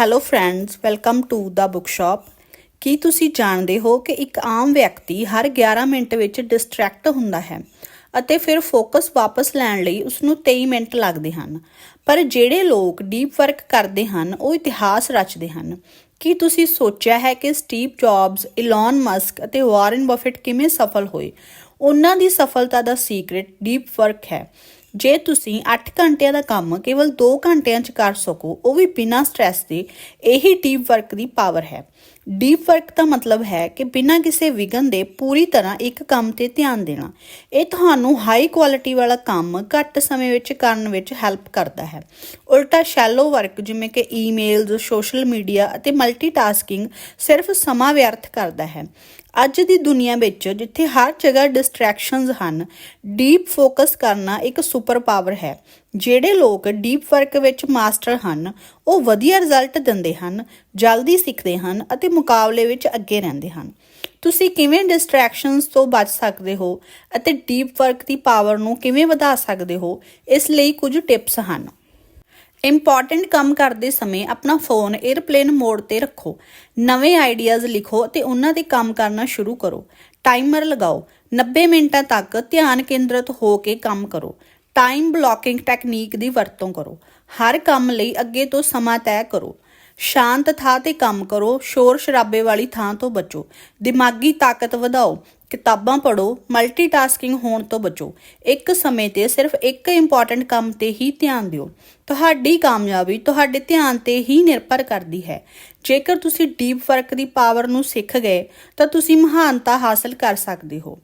Hello friends welcome to the book shop ਕੀ ਤੁਸੀਂ ਜਾਣਦੇ ਹੋ ਕਿ ਇੱਕ ਆਮ ਵਿਅਕਤੀ ਹਰ 11 ਮਿੰਟ ਵਿੱਚ ਡਿਸਟਰੈਕਟ ਹੁੰਦਾ ਹੈ ਅਤੇ ਫਿਰ ਫੋਕਸ ਵਾਪਸ ਲੈਣ ਲਈ ਉਸ ਨੂੰ 23 ਮਿੰਟ ਲੱਗਦੇ ਹਨ? ਪਰ ਜਿਹੜੇ ਲੋਕ ਡੀਪ ਵਰਕ ਕਰਦੇ ਹਨ, ਉਹ ਇਤਿਹਾਸ ਰਚਦੇ ਹਨ। ਕੀ ਤੁਸੀਂ ਸੋਚਿਆ ਹੈ ਕਿ ਸਟੀਵ ਜੌਬਸ ਇਲਨ ਮਸਕ ਅਤੇ ਵਾਰਨ ਬਫਟ ਕਿਵੇਂ ਸਫਲ ਹੋਏ? ਉਹਨਾਂ ਦੀ ਸਫਲਤਾ ਦਾ ਸੀਕ੍ਰੇਟ ਡੀਪ ਵਰਕ ਹੈ। ਜੇ ਤੁਸੀਂ 8 ਘੰਟਿਆਂ ਦਾ ਕੰਮ ਕੇਵਲ 2 ਘੰਟਿਆਂ 'ਚ ਕਰ ਸਕੋ, ਉਹ ਵੀ ਬਿਨਾਂ ਸਟ੍ਰੈਸ ਦੇ, ਇਹੀ ਟੀਮ ਵਰਕ ਦੀ ਪਾਵਰ ਹੈ। ਡੀਪ ਵਰਕ ਦਾ ਮਤਲਬ ਹੈ ਕਿ ਬਿਨਾਂ ਕਿਸੇ ਵਿਗਨ ਦੇ ਪੂਰੀ ਤਰ੍ਹਾਂ ਇੱਕ ਕੰਮ ਤੇ ਧਿਆਨ ਦੇਣਾ। ਇਹ ਤੁਹਾਨੂੰ ਹਾਈ ਕੁਆਲਿਟੀ ਵਾਲਾ ਕੰਮ ਘੱਟ ਸਮੇਂ ਵਿੱਚ ਕਰਨ ਵਿੱਚ ਹੈਲਪ ਕਰਦਾ ਹੈ। ਉਲਟਾ ਸ਼ੈਲੋ ਵਰਕ ਜਿਵੇਂ ਕਿ ਈਮੇਲਸ ਸੋਸ਼ਲ ਮੀਡੀਆ ਅਤੇ ਮਲਟੀਟਾਸਕਿੰਗ ਸਿਰਫ ਸਮਾਂ ਵਿਅਰਥ ਕਰਦਾ ਹੈ। ਅੱਜ ਦੀ ਦੁਨੀਆ ਵਿੱਚ ਜਿੱਥੇ ਹਰ ਜਗ੍ਹਾ ਡਿਸਟਰੈਕਸ਼ਨਸ ਹਨ ਡੀਪ ਫੋਕਸ ਕਰਨਾ ਇੱਕ ਸੁਪਰ ਪਾਵਰ ਹੈ। ਜਿਹੜੇ ਲੋਕ ਡੀਪ ਵਰਕ ਵਿੱਚ ਮਾਸਟਰ ਹਨ, ਉਹ ਵਧੀਆ ਰਿਜ਼ਲਟ ਦਿੰਦੇ ਹਨ, ਜਲਦੀ ਸਿੱਖਦੇ ਹਨ ਅਤੇ ਮੁਕਾਬਲੇ ਵਿੱਚ ਅੱਗੇ ਰਹਿੰਦੇ ਹਨ। ਤੁਸੀਂ ਕਿਵੇਂ ਡਿਸਟਰੈਕਸ਼ਨਸ ਤੋਂ ਬਚ ਸਕਦੇ ਹੋ ਅਤੇ ਡੀਪ ਵਰਕ ਦੀ ਪਾਵਰ ਨੂੰ ਕਿਵੇਂ ਵਧਾ ਸਕਦੇ ਹੋ, ਇਸ ਲਈ ਕੁਝ ਟਿਪਸ ਹਨ। ਇੰਪੋਰਟੈਂਟ ਕੰਮ ਕਰਦੇ ਸਮੇਂ ਆਪਣਾ ਫੋਨ 에ਅਰਪਲੇਨ ਮੋਡ ਤੇ ਰੱਖੋ। ਨਵੇਂ ਆਈਡੀਆਜ਼ ਲਿਖੋ ਅਤੇ ਉਹਨਾਂ ਤੇ ਕੰਮ ਕਰਨਾ ਸ਼ੁਰੂ ਕਰੋ। ਟਾਈਮਰ ਲਗਾਓ। 90 ਮਿੰਟਾਂ ਤੱਕ ਧਿਆਨ ਕੇਂਦਰਿਤ ਹੋ ਕੇ ਕੰਮ ਕਰੋ। ਟਾਈਮ ਬਲੌਕਿੰਗ ਟੈਕਨੀਕ ਦੀ ਵਰਤੋਂ ਕਰੋ। ਹਰ ਕੰਮ ਲਈ ਅੱਗੇ ਤੋਂ ਸਮਾਂ ਤੈਅ ਕਰੋ। ਸ਼ਾਂਤ ਥਾਂ ਤੇ ਕੰਮ ਕਰੋ। ਸ਼ੋਰ ਸ਼ਰਾਬੇ ਵਾਲੀ ਥਾਂ ਤੋਂ ਬਚੋ। ਦਿਮਾਗੀ ਤਾਕਤ ਵਧਾਓ। ਕਿਤਾਬਾਂ ਪੜ੍ਹੋ। ਮਲਟੀਟਾਸਕਿੰਗ ਹੋਣ ਤੋਂ ਬਚੋ। ਇੱਕ ਸਮੇਂ ਤੇ ਸਿਰਫ ਇੱਕ ਇੰਪੋਰਟੈਂਟ ਕੰਮ ਤੇ ਹੀ ਧਿਆਨ ਦਿਓ। ਤੁਹਾਡੀ ਕਾਮਯਾਬੀ ਤੁਹਾਡੇ ਧਿਆਨ ਤੇ ਹੀ ਨਿਰਭਰ ਕਰਦੀ ਹੈ। ਜੇਕਰ ਤੁਸੀਂ ਡੀਪ ਵਰਕ ਦੀ ਪਾਵਰ ਨੂੰ ਸਿੱਖ ਗਏ, ਤਾਂ ਤੁਸੀਂ ਮਹਾਨਤਾ ਹਾਸਲ ਕਰ ਸਕਦੇ ਹੋ।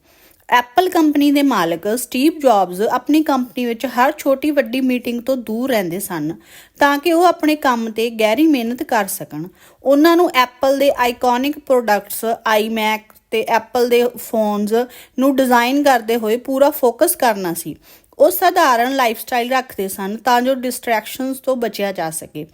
ਐਪਲ ਕੰਪਨੀ ਦੇ ਮਾਲਕ ਸਟੀਵ ਜੌਬਸ ਆਪਣੀ ਕੰਪਨੀ ਵਿੱਚ ਹਰ ਛੋਟੀ ਵੱਡੀ ਮੀਟਿੰਗ ਤੋਂ ਦੂਰ ਰਹਿੰਦੇ ਸਨ ਤਾਂ ਕਿ ਉਹ ਆਪਣੇ ਕੰਮ ਤੇ ਗਹਿਰੀ ਮਿਹਨਤ ਕਰ ਸਕਣ। ਉਹਨਾਂ ਨੂੰ ਐਪਲ ਦੇ ਆਈਕੋਨਿਕ ਪ੍ਰੋਡਕਟਸ ਆਈਮੈਕ ਤੇ ਐਪਲ ਦੇ ਫੋਨਸ ਨੂੰ ਡਿਜ਼ਾਈਨ ਕਰਦੇ ਹੋਏ ਪੂਰਾ ਫੋਕਸ ਕਰਨਾ ਸੀ। ਉਹ ਸਧਾਰਨ ਲਾਈਫਸਟਾਈਲ ਰੱਖਦੇ ਸਨ ਤਾਂ ਜੋ ਡਿਸਟਰੈਕਸ਼ਨਸ ਤੋਂ ਬਚਿਆ ਜਾ ਸਕੇ।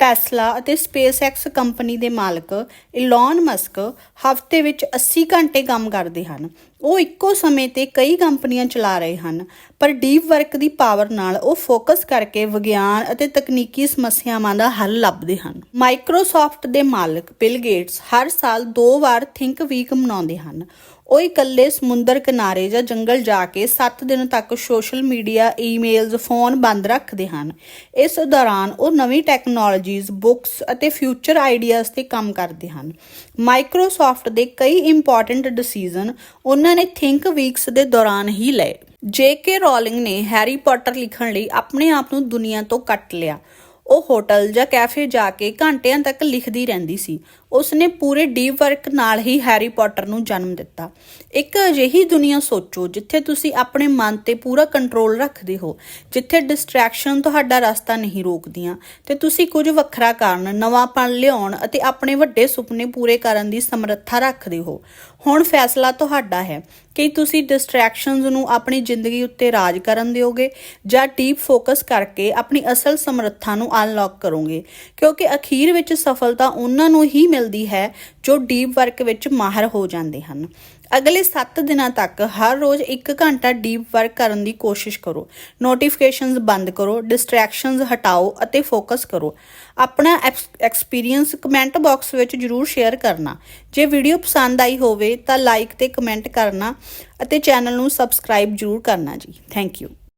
ਟੈਸਲਾ ਅਤੇ ਸਪੇਸਐਕਸ ਕੰਪਨੀ ਦੇ ਮਾਲਕ ਇਲਨ ਮਸਕ ਹਫ਼ਤੇ ਵਿੱਚ 80 ਘੰਟੇ ਕੰਮ ਕਰਦੇ ਹਨ। ਉਹ ਇੱਕੋ ਸਮੇਂ ਤੇ ਕਈ ਕੰਪਨੀਆਂ ਚਲਾ ਰਹੇ ਹਨ। ਪਰ ਡੀਪ ਵਰਕ ਦੀ ਪਾਵਰ ਨਾਲ ਉਹ ਫੋਕਸ ਕਰਕੇ ਵਿਗਿਆਨ ਅਤੇ ਤਕਨੀਕੀ ਸਮੱਸਿਆਵਾਂ ਦਾ ਹੱਲ ਲੱਭਦੇ ਹਨ। ਮਾਈਕਰੋਸਾਫਟ ਦੇ ਮਾਲਕ ਬਿਲ ਗੇਟਸ ਹਰ ਸਾਲ ਦੋ ਵਾਰ ਥਿੰਕ ਵੀਕ ਮਨਾਉਂਦੇ ਹਨ। ਉਹ ਇਕੱਲੇ ਸਮੁੰਦਰ ਕਿਨਾਰੇ ਜਾਂ ਜੰਗਲ ਜਾ ਕੇ 7 ਦਿਨ ਤੱਕ ਸੋਸ਼ਲ ਮੀਡੀਆ ਈਮੇਲਸ ਫੋਨ ਬੰਦ ਰੱਖਦੇ ਹਨ। ਇਸ ਦੌਰਾਨ ਉਹ ਨਵੀਂ ਟੈਕਨੋਲੋਜੀਜ਼ ਬੁੱਕਸ ਅਤੇ ਫਿਊਚਰ ਆਈਡੀਆਜ਼ ਤੇ ਕੰਮ ਕਰਦੇ ਹਨ। ਮਾਈਕਰੋਸਾਫਟ ਦੇ ਕਈ ਇੰਪੋਰਟੈਂਟ ਡਿਸੀਜਨ ਉਹਨਾਂ ਨੇ ਥਿੰਕ ਵੀਕਸ ਦੇ ਦੌਰਾਨ ਹੀ ਲਏ। ਜੇ ਕੇ ਰੋਲਿੰਗ ਨੇ ਹੈਰੀ ਪੋਟਰ ਲਿਖਣ ਲਈ ਆਪਣੇ ਆਪ ਨੂੰ ਦੁਨੀਆ ਤੋਂ ਕੱਟ ਲਿਆ। ਉਹ ਹੋਟਲ ਜਾਂ ਕੈਫੇ ਜਾ ਕੇ ਘੰਟਿਆਂ ਤੱਕ ਲਿਖਦੀ ਰਹਿੰਦੀ ਸੀ। ਉਸਨੇ ਪੂਰੇ ਡੀਪ ਵਰਕ ਨਾਲ ਹੀ ਹੈਰੀ ਪੋਟਰ ਨੂੰ ਜਨਮ ਦਿੱਤਾ। ਇੱਕ ਅਜਿਹੀ ਦੁਨੀਆ ਸੋਚੋ ਜਿੱਥੇ ਤੁਸੀਂ ਆਪਣੇ ਮਨ ਤੇ ਪੂਰਾ ਕੰਟਰੋਲ ਰੱਖਦੇ ਹੋ, ਜਿੱਥੇ ਡਿਸਟਰੈਕਸ਼ਨ ਤੁਹਾਡਾ ਰਸਤਾ ਨਹੀਂ ਰੋਕਦੀਆਂ ਤੇ ਤੁਸੀਂ ਕੁਝ ਵੱਖਰਾ ਕਰਨ, ਨਵਾਂਪਣ ਲਿਆਉਣ ਅਤੇ ਆਪਣੇ ਵੱਡੇ ਸੁਪਨੇ ਪੂਰੇ ਕਰਨ ਦੀ ਸਮਰੱਥਾ ਰੱਖਦੇ ਹੋ। ਹੁਣ ਫੈਸਲਾ ਤੁਹਾਡਾ ਹੈ। ਕਿ ਤੁਸੀਂ ਡਿਸਟਰੈਕਸ਼ਨਸ ਨੂੰ ਆਪਣੀ ਜ਼ਿੰਦਗੀ ਉੱਤੇ ਰਾਜ ਕਰਨ ਦਿਓਗੇ ਜਾਂ ਡੀਪ ਫੋਕਸ ਕਰਕੇ ਆਪਣੀ ਅਸਲ ਸਮਰੱਥਾ ਨੂੰ ਅਨਲੌਕ ਕਰੋਗੇ। ਕਿਉਂਕਿ ਅਖੀਰ ਵਿੱਚ ਸਫਲਤਾ ਉਹਨਾਂ ਨੂੰ ਹੀ ਮਿਲਦੀ ਹੈ ਜੋ ਡੀਪ ਵਰਕ ਵਿੱਚ ਮਾਹਰ ਹੋ ਜਾਂਦੇ ਹਨ। ਅਗਲੇ 7 ਦਿਨਾਂ ਤੱਕ ਹਰ ਰੋਜ਼ 1 ਘੰਟਾ ਡੀਪ ਵਰਕ ਕਰਨ ਦੀ ਕੋਸ਼ਿਸ਼ ਕਰੋ। ਨੋਟੀਫਿਕੇਸ਼ਨਸ ਬੰਦ ਕਰੋ, ਡਿਸਟਰੈਕਸ਼ਨਸ ਹਟਾਓ ਅਤੇ ਫੋਕਸ ਕਰੋ। ਆਪਣਾ ਐਕਸਪੀਰੀਅੰਸ ਕਮੈਂਟ ਬਾਕਸ ਵਿੱਚ ਜਰੂਰ ਸ਼ੇਅਰ ਕਰਨਾ। ਜੇ ਵੀਡੀਓ ਪਸੰਦ ਆਈ ਹੋਵੇ ਤਾਂ ਲਾਈਕ ਤੇ ਕਮੈਂਟ ਕਰਨਾ ਅਤੇ ਚੈਨਲ ਨੂੰ ਸਬਸਕ੍ਰਾਈਬ ਜਰੂਰ ਕਰਨਾ ਜੀ। Thank you.